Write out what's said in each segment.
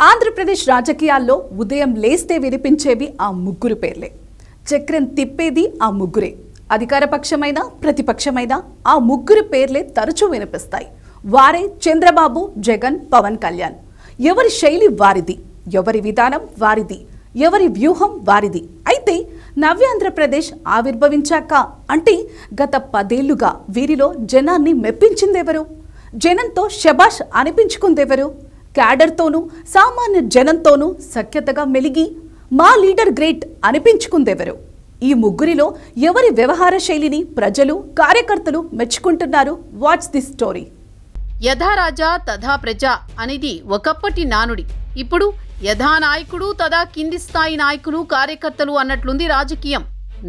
ఆంధ్రప్రదేశ్ రాజకీయాల్లో ఉదయం లేస్తే వినిపించేవి ఆ ముగ్గురు పేర్లే. చక్రం తిప్పేది ఆ ముగ్గురే. అధికారపక్షమైనా ప్రతిపక్షమైనా ప్రతిపక్షమైన ఆ ముగ్గురు పేర్లే తరచూ వినిపిస్తాయి. వారే చంద్రబాబు జగన్ పవన్ కళ్యాణ్. ఎవరి శైలి వారిది? ఎవరి విధానం వారిది? ఎవరి వ్యూహం వారిది? అయితే నవ్యాంధ్రప్రదేశ్ ఆవిర్భవించాక అంటే గత పదేళ్ళుగా వీరిలో జనాన్ని మెప్పించిందెవరు? జనంతో శబాష్ అనిపించుకుందెవరు? క్యాడర్తోనూ సామాన్య జనంతోనూ సఖ్యతగా మెలిగి మా లీడర్ గ్రేట్ అనిపించుకుందెవరు? ఈ ముగ్గురిలో ఎవరి వ్యవహార శైలిని ప్రజలు కార్యకర్తలు మెచ్చుకుంటున్నారు? వాచ్ దిస్ స్టోరీ యథారాజా తథా ప్రజ అనేది ఒకప్పటి నానుడి. ఇప్పుడు యథా నాయకుడు తదా కింది స్థాయి నాయకులు కార్యకర్తలు అన్నట్లుంది రాజకీయం.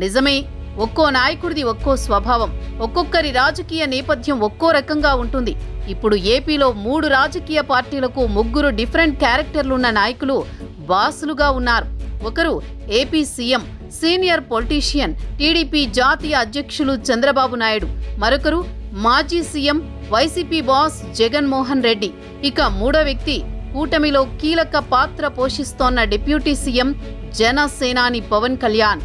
నిజమే ఒక్కో నాయకుడిది ఒక్కో స్వభావం ఒక్కొక్కరి రాజకీయ నేపథ్యం ఒక్కో రకంగా ఉంటుంది. ఇప్పుడు ఏపీలో మూడు రాజకీయ పార్టీలకు ముగ్గురు డిఫరెంట్ క్యారెక్టర్లున్న నాయకులు బాసులుగా ఉన్నారు. ఒకరు AP CM senior politician TDP జాతీయ అధ్యక్షులు చంద్రబాబు నాయుడు. మరొకరు మాజీ CM YCP boss Jaganmohan Reddy. ఇక మూడో వ్యక్తి కూటమిలో కీలక పాత్ర పోషిస్తోన్న డిప్యూటీ సీఎం జనసేనాని పవన్ కళ్యాణ్.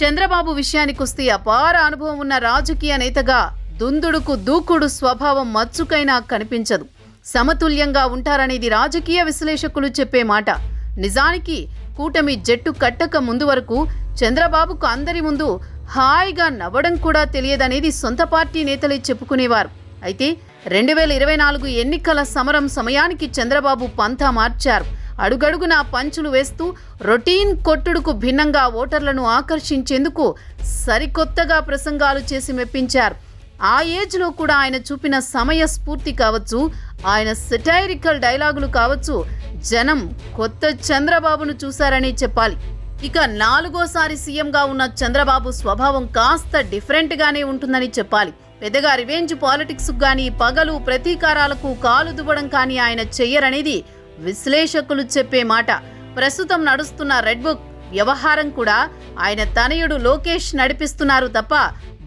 చంద్రబాబు విషయానికొస్తే అపార అనుభవం ఉన్న రాజకీయ నేతగా దుందుడుకు దూకుడు స్వభావం మచ్చుకైనా కనిపించదు. సమతుల్యంగా ఉంటారనేది రాజకీయ విశ్లేషకులు చెప్పే మాట. నిజానికి కూటమి జట్టు కట్టక ముందు వరకు చంద్రబాబుకు అందరి ముందు హాయిగా నవ్వడం కూడా తెలియదనేది సొంత పార్టీ నేతలే చెప్పుకునేవారు. అయితే రెండు వేల ఇరవై నాలుగు ఎన్నికల సమరం సమయానికి చంద్రబాబు పంతా మార్చారు. అడుగడుగునా పంచులు వేస్తూ రొటీన్ కొట్టుడుకు భిన్నంగా ఓటర్లను ఆకర్షించేందుకు సరికొత్తగా ప్రసంగాలు చేసి మెప్పించారు. ఆ ఏజ్లో కూడా ఆయన చూపిన సమయ స్ఫూర్తి కావచ్చు ఆయన సెటైరికల్ డైలాగులు కావచ్చు జనం కొత్త చంద్రబాబును చూశారని చెప్పాలి. ఇక నాలుగోసారి సీఎంగా ఉన్న చంద్రబాబు స్వభావం కాస్త డిఫరెంట్గానే ఉంటుందని చెప్పాలి. పెద్దగా రివెంజ్ పాలిటిక్స్ కానీ పగలు ప్రతీకారాలకు కాలు దువ్వడం కానీ ఆయన చెయ్యరనేది విశ్లేషకులు చెప్పే మాట. ప్రస్తుతం నడుస్తున్న రెడ్ బుక్ వ్యవహారం కూడా ఆయన తనయుడు లోకేష్ నడిపిస్తున్నారు తప్ప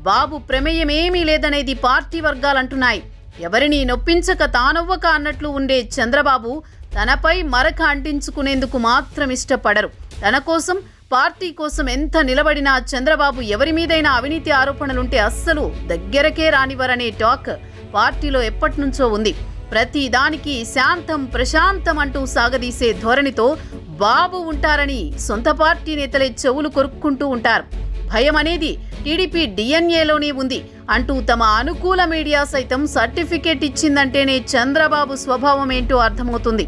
బాబు ప్రమేయం ఏమీ లేదనేది పార్టీ వర్గాలంటున్నాయి. ఎవరిని నొప్పించక తానవ్వక అన్నట్లు ఉండే చంద్రబాబు తనపై మరక అంటించుకునేందుకు మాత్రం ఇష్టపడరు. తన కోసం పార్టీ కోసం ఎంత నిలబడినా చంద్రబాబు ఎవరి మీదైనా అవినీతి ఆరోపణలుంటే అస్సలు దగ్గరకే రానివరనే టాక్ పార్టీలో ఎప్పటినుంచో ఉంది. ప్రతిదానికి శాంతం ప్రశాంతం అంటూ సాగదీసే ధోరణితో బాబు ఉంటారని సొంత పార్టీ నేతలే చెవులు కొరుక్కుంటూ ఉంటారు. భయం అనేది టీడీపీ డిఎన్ఏలోనే ఉంది అంటూ తమ అనుకూల మీడియా సైతం సర్టిఫికేట్ ఇచ్చిందంటేనే చంద్రబాబు స్వభావం ఏంటో అర్థమవుతుంది.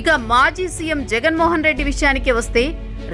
ఇక మాజీ సీఎం జగన్మోహన్ రెడ్డి విషయానికి వస్తే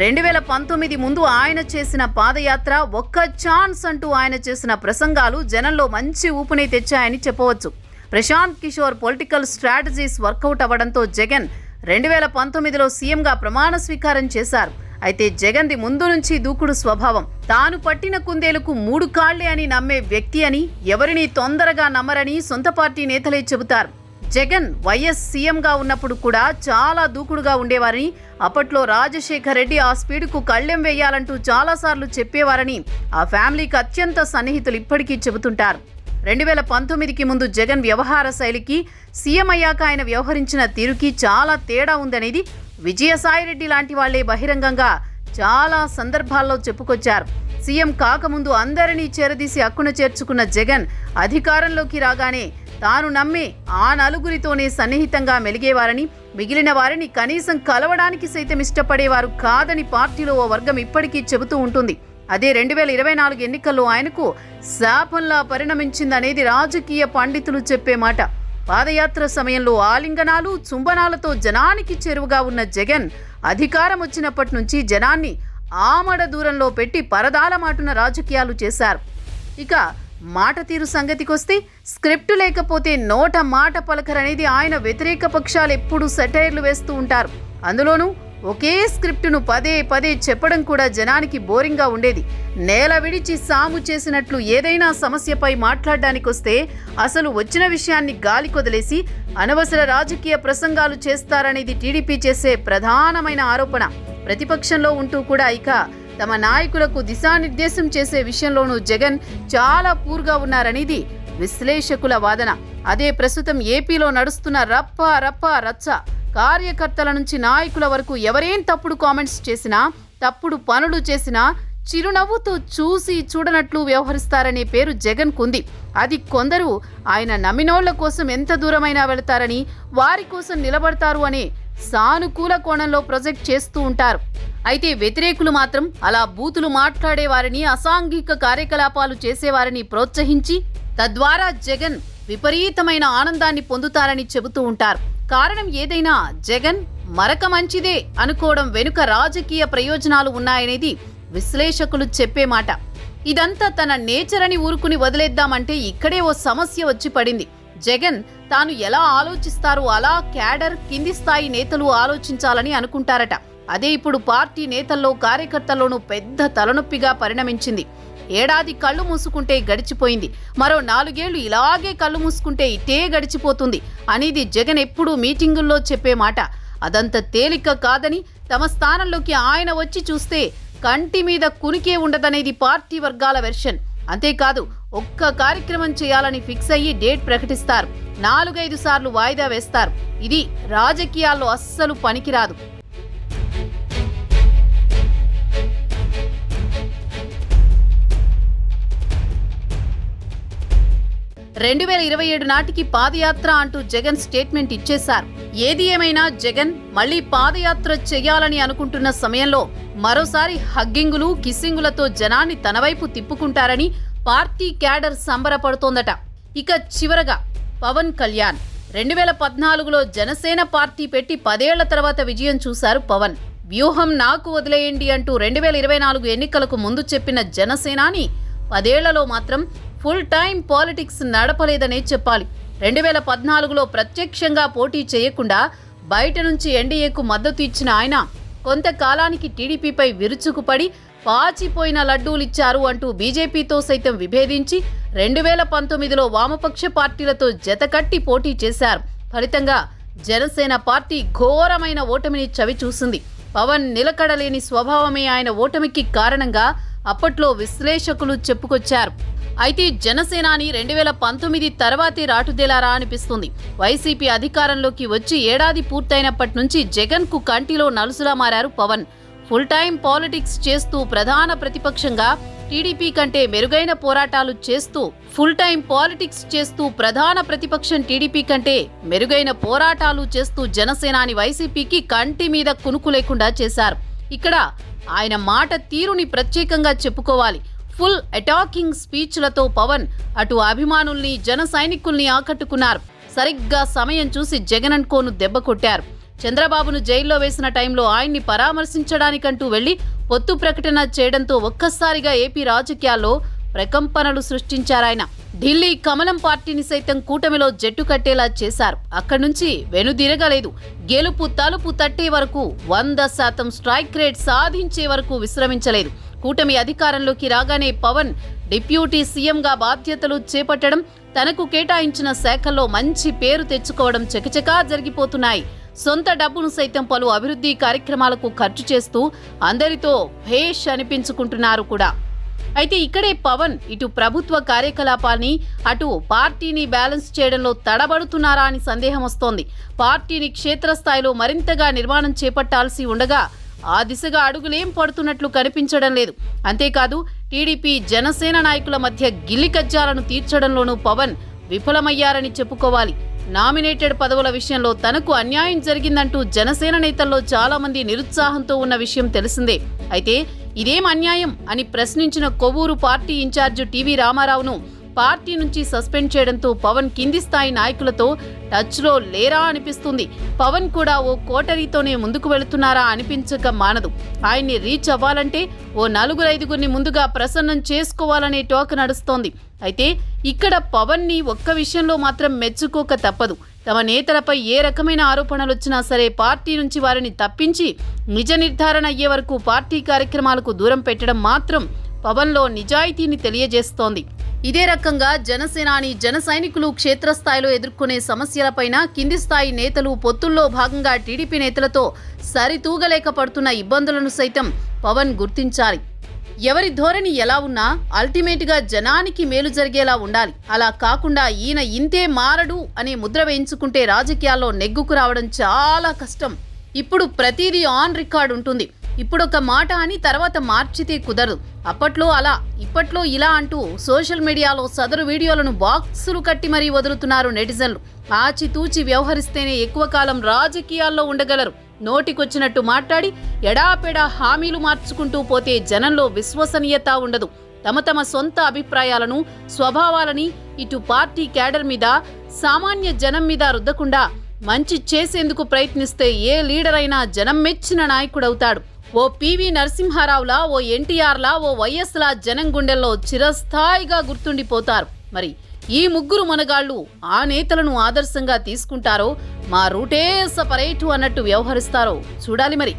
రెండు వేల పంతొమ్మిది ముందు ఆయన చేసిన పాదయాత్ర ఒక్క ఛాన్స్ అంటూ ఆయన చేసిన ప్రసంగాలు జనంలో మంచి ఊపుని తెచ్చాయని చెప్పవచ్చు. Prashant Kishor political strategies work out అవ్వడంతో జగన్ రెండు వేల పంతొమ్మిదిలో సీఎంగా ప్రమాణ స్వీకారం చేశారు. అయితే జగన్ది ముందు నుంచి దూకుడు స్వభావం. తాను పట్టిన కుందేలకు మూడు కాళ్ళే అని నమ్మే వ్యక్తి అని ఎవరిని తొందరగా నమ్మరని సొంత పార్టీ నేతలే చెబుతారు. జగన్ వైఎస్ సీఎంగా ఉన్నప్పుడు కూడా చాలా దూకుడుగా ఉండేవారని అప్పట్లో రాజశేఖర్ రెడ్డి ఆ స్పీడ్కు కళ్ళెం వేయాలంటూ చాలాసార్లు చెప్పేవారని ఆ ఫ్యామిలీకి అత్యంత సన్నిహితులు ఇప్పటికీ చెబుతుంటారు. రెండు వేల పంతొమ్మిదికి ముందు జగన్ వ్యవహార శైలికి సీఎం అయ్యాక ఆయన వ్యవహరించిన తీరుకి చాలా తేడా ఉందనేది విజయసాయిరెడ్డి లాంటి వాళ్ళే బహిరంగంగా చాలా సందర్భాల్లో చెప్పుకొచ్చారు. సీఎం కాకముందు అందరినీ చేరదీసి అక్కున చేర్చుకున్న జగన్ అధికారంలోకి రాగానే తాను నమ్మి ఆ నలుగురితోనే సన్నిహితంగా మెలిగేవారని మిగిలిన వారిని కనీసం కలవడానికి సైతం ఇష్టపడేవారు కాదని పార్టీలో ఓ వర్గం ఇప్పటికీ చెబుతూ ఉంటుంది. అదే రెండు వేల ఇరవై నాలుగు ఎన్నికల్లో ఆయనకు శాపంలా పరిణమించిందనేది రాజకీయ పండితులు చెప్పే మాట. పాదయాత్ర సమయంలో ఆలింగనాలు చుంబనాలతో జనానికి చెరువుగా ఉన్న జగన్ అధికారం వచ్చినప్పటి నుంచి జనాన్ని ఆమడ దూరంలో పెట్టి పరదాల మాటున రాజకీయాలు చేశారు. ఇక మాట తీరు సంగతికొస్తే స్క్రిప్ట్ లేకపోతే నోట మాట పలకరనేది ఆయన వ్యతిరేక పక్షాలు ఎప్పుడూ సెటైర్లు వేస్తూ ఉంటారు. అందులోనూ ఒకే స్క్రిప్టును పదే పదే చెప్పడం కూడా జనానికి బోరింగ్గా ఉండేది. నేల విడిచి సాము చేసినట్లు ఏదైనా సమస్యపై మాట్లాడడానికొస్తే అసలు వచ్చిన విషయాన్ని గాలి కొదిలేసి అనవసర రాజకీయ ప్రసంగాలు చేస్తారనేది టీడీపీ చేసే ప్రధానమైన ఆరోపణ. ప్రతిపక్షంలో ఉంటూ కూడా ఇక తమ నాయకులకు దిశానిర్దేశం చేసే విషయంలోనూ జగన్ చాలా పూర్గా ఉన్నారనేది విశ్లేషకుల వాదన. అదే ప్రస్తుతం ఏపీలో నడుస్తున్న రప్ప రప్ప రచ్చ. కార్యకర్తల నుంచి నాయకుల వరకు ఎవరేం తప్పుడు కామెంట్స్ చేసినా తప్పుడు పనులు చేసినా చిరునవ్వుతో చూసి చూడనట్లు వ్యవహరిస్తారనే పేరు జగన్ కుంది. అది కొందరు ఆయన నమ్మినోళ్ళ కోసం ఎంత దూరమైనా వెళతారని వారి కోసం నిలబడతారు అనే సానుకూల కోణంలో ప్రొజెక్ట్ చేస్తూ ఉంటారు. అయితే వ్యతిరేకులు మాత్రం అలా బూతులు మాట్లాడే వారిని అసాంఘిక కార్యకలాపాలు చేసేవారిని ప్రోత్సహించి తద్వారా జగన్ విపరీతమైన ఆనందాన్ని పొందుతారని చెబుతూ ఉంటారు. కారణం ఏదైనా జగన్ మరక మంచిదే అనుకోవడం వెనుక రాజకీయ ప్రయోజనాలు ఉన్నాయనేది విశ్లేషకులు చెప్పే మాట. ఇదంతా తన నేచర్ అని ఊరుకుని వదిలేద్దామంటే ఇక్కడే ఓ సమస్య వచ్చి పడింది. జగన్ తాను ఎలా ఆలోచిస్తారో అలా క్యాడర్ కింది స్థాయి నేతలు ఆలోచించాలని అనుకుంటారట. అదే ఇప్పుడు పార్టీ నేతల్లో కార్యకర్తల్లోనూ పెద్ద తలనొప్పిగా పరిణమించింది. ఏడాది కళ్ళు మూసుకుంటే గడిచిపోయింది. మరో నాలుగేళ్ళు ఇలాగే కళ్ళు మూసుకుంటే ఇటే గడిచిపోతుంది అనేది జగన్ ఎప్పుడూ మీటింగుల్లో చెప్పే మాట. అదంత తేలిక కాదని తమ స్థానంలోకి ఆయన వచ్చి చూస్తే కంటి మీద కునికే ఉండదనేది పార్టీ వర్గాల వెర్షన్. అంతేకాదు ఒక్క కార్యక్రమం చేయాలని ఫిక్స్ అయ్యి డేట్ ప్రకటిస్తారు. నాలుగైదు సార్లు వాయిదా వేస్తారు. ఇది రాజకీయాల్లో అస్సలు పనికిరాదు. రెండు వేల ఇరవై ఏడు నాటికి పాదయాత్ర అంటూ జగన్ స్టేట్మెంట్ ఇచ్చేశారు. ఏది ఏమైనా జగన్ మళ్ళీ పాదయాత్ర చేయాలని అనుకుంటున్న సమయంలో మరోసారి హగ్గింగులు కిస్సింగులతో జనాన్ని తన వైపు తిప్పుకుంటారని పార్టీ క్యాడర్ సంబరపడుతోందట. ఇక చివరగా పవన్ కళ్యాణ్. రెండు వేల పద్నాలుగులో జనసేన పార్టీ పెట్టి పదేళ్ళ తర్వాత విజయం చూశారు పవన్. వ్యూహం నాకు వదిలేయండి అంటూ రెండు వేల ఇరవై నాలుగు ఎన్నికలకు ముందు చెప్పిన జనసేనాని పదేళ్ళలో మాత్రం ఫుల్ టైం పాలిటిక్స్ నడపలేదనే చెప్పాలి. రెండు వేల పద్నాలుగులో ప్రత్యక్షంగా పోటీ చేయకుండా బయట నుంచి ఎన్డీఏకు మద్దతు ఇచ్చిన ఆయన కొంతకాలానికి టీడీపీపై విరుచుకుపడి పాచిపోయిన లడ్డూలిచ్చారు అంటూ బీజేపీతో సైతం విభేదించి రెండు వేల పంతొమ్మిదిలో వామపక్ష పార్టీలతో జతకట్టి పోటీ చేశారు. ఫలితంగా జనసేన పార్టీ ఘోరమైన ఓటమిని చవిచూసింది. పవన్ నిలకడలేని స్వభావమే ఆయన ఓటమికి కారణంగా అప్పట్లో విశ్లేషకులు చెప్పుకొచ్చారు. అయితే జనసేనాని రెండు వేల పంతొమ్మిది తర్వాతి రాటుదేలారా అనిపిస్తుంది. వైసీపీ అధికారంలోకి వచ్చి ఏడాది పూర్తయినప్పటి నుంచి జగన్కు కంటిలో నలుసులా మారారు పవన్. ఫుల్ టైం పాలిటిక్స్ చేస్తూ ప్రధాన ప్రతిపక్షంగా టీడీపీ కంటే మెరుగైన పోరాటాలు చేస్తూ ఫుల్ టైం పాలిటిక్స్ చేస్తూ ప్రధాన ప్రతిపక్షం టీడీపీ కంటే మెరుగైన పోరాటాలు చేస్తూ జనసేనాని వైసీపీకి కంటి మీద కునుకు లేకుండా చేశారు. ఇక్కడ ఆయన మాట తీరుని ప్రత్యేకంగా చెప్పుకోవాలి. ఫుల్ అటాకింగ్ స్పీచ్లతో పవన్ అటు అభిమానుల్ని జన సైనికుల్ని ఆకట్టుకున్నారు. సరిగ్గా సమయం చూసి జగన్ అండ్ కోను దెబ్బ కొట్టారు. చంద్రబాబును జైల్లో వేసిన టైంలో ఆయన్ని పరామర్శించడానికంటూ వెళ్ళి పొత్తు ప్రకటన చేయడంతో ఒక్కసారిగా ఏపీ రాజకీయాల్లో ప్రకంపనలు సృష్టించారాయన. ఢిల్లీ కమలం పార్టీని సైతం కూటమిలో జట్టు కట్టేలా చేశారు. అక్కడి నుంచి వెనుదిరగలేదు. గెలుపు తలుపు తట్టే వరకు వంద శాతం స్ట్రైక్ రేట్ సాధించే వరకు విశ్రమించలేదు. కూటమి అధికారంలోకి రాగానే పవన్ డిప్యూటీ సీఎంగా బాధ్యతలు చేపట్టడం తనకు కేటాయించిన శాఖల్లో మంచి పేరు తెచ్చుకోవడం చకచకా జరిగిపోతున్నాయి. సొంత డబ్బును సైతం పలు అభివృద్ధి కార్యక్రమాలకు ఖర్చు చేస్తూ అందరితో భేష్ అనిపించుకుంటున్నారు కూడా. అయితే ఇక్కడే పవన్ ఇటు ప్రభుత్వ కార్యకలాపాల్ని అటు పార్టీని బ్యాలెన్స్ చేయడంలో తడబడుతున్నారా అని సందేహం వస్తోంది. పార్టీని క్షేత్రస్థాయిలో మరింతగా నిర్మాణం చేపట్టాల్సి ఉండగా ఆ దిశగా అడుగులేం పడుతున్నట్లు కనిపించడం లేదు. అంతేకాదు టీడీపీ జనసేన నాయకుల మధ్య గిల్లి కజ్జాలను తీర్చడంలోనూ పవన్ విఫలమయ్యారని చెప్పుకోవాలి. నామినేటెడ్ పదవుల విషయంలో తనకు అన్యాయం జరిగిందంటూ జనసేన నేతల్లో చాలామంది నిరుత్సాహంతో ఉన్న విషయం తెలిసిందే. అయితే ఇదేం అన్యాయం అని ప్రశ్నించిన Kovvur party in charge TV రామారావును party నుంచి సస్పెండ్ చేయడంతో పవన్ కింది స్థాయి నాయకులతో టచ్లో లేరా అనిపిస్తుంది. పవన్ కూడా ఓ కోటరీతోనే ముందుకు వెళుతున్నారా అనిపించక మానదు. ఆయన్ని రీచ్ అవ్వాలంటే ఓ నలుగురు ఐదుగురిని ముందుగా ప్రసన్నం చేసుకోవాలనే టోక్ నడుస్తోంది. అయితే ఇక్కడ పవన్ని ఒక్క విషయంలో మాత్రం మెచ్చుకోక తప్పదు. తమ నేతలపై ఏ రకమైన ఆరోపణలు వచ్చినా సరే పార్టీ నుంచి వారిని తప్పించి నిజ నిర్ధారణ అయ్యే వరకు పార్టీ కార్యక్రమాలకు దూరం పెట్టడం మాత్రం పవన్లో నిజాయితీని తెలియజేస్తోంది. ఇదే రకంగా జనసేనాని జన సైనికులు క్షేత్రస్థాయిలో ఎదుర్కొనే సమస్యలపైన కింది స్థాయి నేతలు పొత్తుల్లో భాగంగా టీడీపీ నేతలతో సరితూగలేక పడుతున్న ఇబ్బందులను సైతం పవన్ గుర్తించాలి. ఎవరి ధోరణి ఎలా ఉన్నా అల్టిమేట్గా జనానికి మేలు జరిగేలా ఉండాలి. అలా కాకుండా ఈయన ఇంతే మారడు అనే ముద్ర వేయించుకుంటే రాజకీయాల్లో నెగ్గుకు రావడం చాలా కష్టం. ఇప్పుడు ప్రతిదీ ఆన్ రికార్డ్ ఉంటుంది. ఇప్పుడు ఒక మాట అని తర్వాత మార్చితే కుదరదు. అప్పట్లో అలా ఇప్పట్లో ఇలా అంటూ సోషల్ మీడియాలో సదరు వీడియోలను బాక్సులు కట్టి మరీ వదులుతున్నారు నెటిజన్లు. ఆచితూచి వ్యవహరిస్తేనే ఎక్కువ కాలం రాజకీయాల్లో ఉండగలరు. నోటికొచ్చినట్టు మాట్లాడి ఎడాపెడా హామీలు మార్చుకుంటూ పోతే జనంలో విశ్వసనీయత ఉండదు. తమ తమ సొంత అభిప్రాయాలను స్వభావాలని ఇటు పార్టీ క్యాడర్ మీద సామాన్య జనం మీద రుద్దకుండా మంచి చేసేందుకు ప్రయత్నిస్తే ఏ లీడర్ అయినా జనం మెచ్చిన నాయకుడవుతాడు. ఓ పివి నరసింహారావులా ఓ ఎన్టీఆర్లా ఓ వైఎస్లా జనం గుండెల్లో చిరస్థాయిగా గుర్తుండిపోతారు. మరి ఈ ముగ్గురు మనగాళ్ళు ఆ నేతలను ఆదర్శంగా తీసుకుంటారో మా రూటే సపరేటు అన్నట్టు వ్యవహరిస్తారో చూడాలి మరి.